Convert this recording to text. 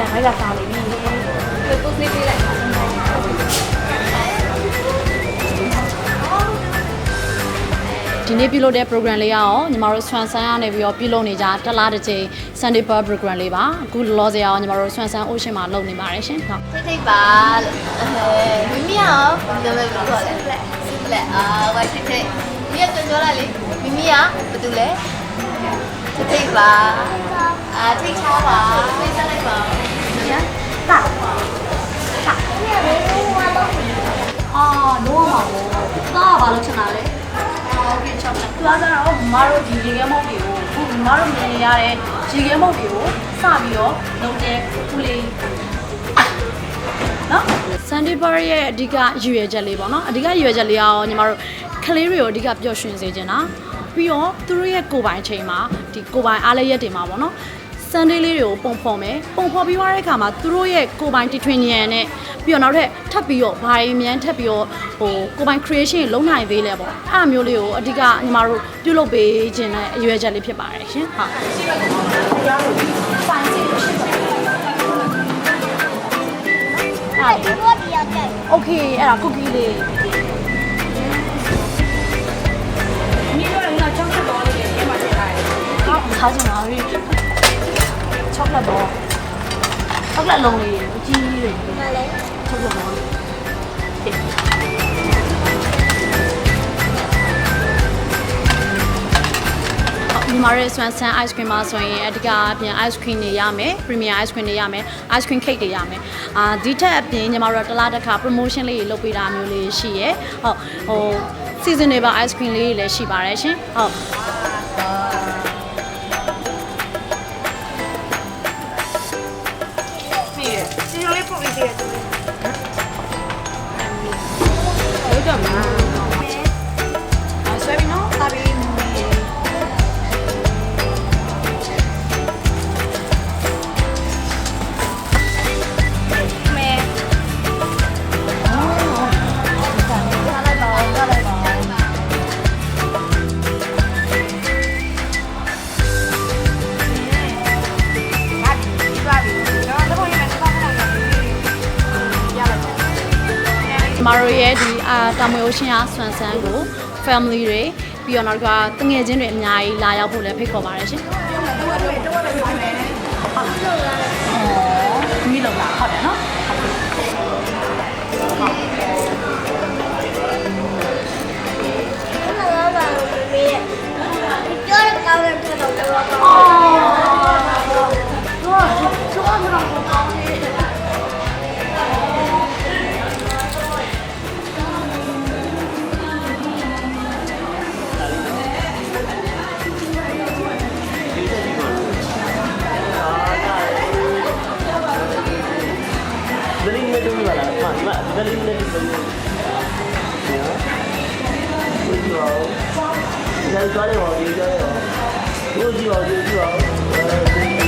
ပြန်လိုက်လာပါလိမ့်မယ်သူသူလေးပေးလိုက်ပါဒီနေ့ပြုလုပ်တဲ့ program လေးရောညီမတို့ဆွမ်းဆန်းရနေပြီးတော့ပြုလုပ်နေကြတစ်လားတစ်ချိန် Sunday Bar program လေးပါအခုလောလောဆယ်ရောညီမတို့ဆွမ်းဆန်း Ocean မှာလုပ်နေပါတယ်ရှင်ဟုတ်ထိတ်ထိတ်ပါလို့အဲမိမိရောဘယ်လိုလဲဆိုတော့ simple အာ white ထိတ်ထိတ်မိရပြောလာလေမိမိကဘာတူလဲထိတ်ထိတ်ပါအာထိတ်ချပါထိတ်ချလိုက်ပါ သားကဘာလို့ချင်တာလဲ โอเคချောင်းလိုက် သူကကြတော့မမတို့ဒီရေခဲမုတ်တွေကိုအခုမမတို့မြင်နေရတဲ့ရေခဲမုတ်တွေကိုစပြီးတော့လုပ်တဲ့ခုလေးနော် Sunday Bar ရဲ့အဓိကရည်ရွယ်ချက်လေးပေါ့နော်အဓိကရည်ရွယ်ချက်လေးကရောညီမတို့ကလေးတွေကိုအဓိကပျော်ရွှင်စေချင်တာပြီးတော့သူတို့ရဲ့ကိုယ်ပိုင်ချိန်မှာဒီကိုယ်ပိုင်အားလည်းရက်တွေမှာပေါ့နော် Sunday လေးတွေကိုပုံဖော်မယ်ပုံဖော်ပြီးသွားတဲ့အခါမှာသူတို့ရဲ့ကိုယ်ပိုင်တီထွင်ဉာဏ်နဲ့ ပြီးတော့နောက်ထပ်ထပ်ပြီးတော့ဘာတွေမြန်ထပ်ပြီးတော့ဟိုကိုပိုင် creation လုံးနိုင်သေးလဲပေါ့အဲ့အမျိုးလေးကိုအဓိကညီမတို့ပြုလုပ်ပေးခြင်းနဲ့အရွယ်ချက်လေးဖြစ်ပါတယ်ရှင်ဟုတ်အဲ့ဒီဘောဒီရက် Okay အဲ့ဒါ cookie လေးမိရောကကြောက်ချက်တော့လေးပြန်ပါချက်လိုက်ကောင်းထားကြတော့ chocolate ဘော chocolate လုံးလေးအကြီးကြီးတွေ Vale. မလဲ chocolate တော့ဒီမှာရဲ Swanson ice cream မှာဆိုရင်အဓိကအပြင် ice cream တွေရမယ် premium ice cream တွေရမယ် ice cream cake တွေရမယ်အာဒီထက်အပြင်ညီမတို့ကတစ်လားတစ်ခါ promotion လေးတွေလုပ်ပေးတာမျိုးလေးရှိရယ်ဟုတ်ဟို seasonable ice cream လေးတွေလည်းရှိပါတယ်ရှင်ဟုတ် ကျမတို့ရဲ့ဒီအာတာမွေ ocean အားဆွမ်ဆန်းကို family တွေပြီးတော့နောက်တစ်ခါတငယ်ချင်းတွေအများကြီးလာရောက်ဖို့လည်းဖိတ်ခေါ်ပါတယ်ရှင်။အော်မိလုံးလာဟုတ်တယ်နော်။မ ဟာဒီမှာဒလင်းနဲ့တူပါနော်ဒီကြည့်ပါဦးဒါကြွားရပါဒီကြွားရပါဒီကြည့်ပါဒီကြည့်ပါ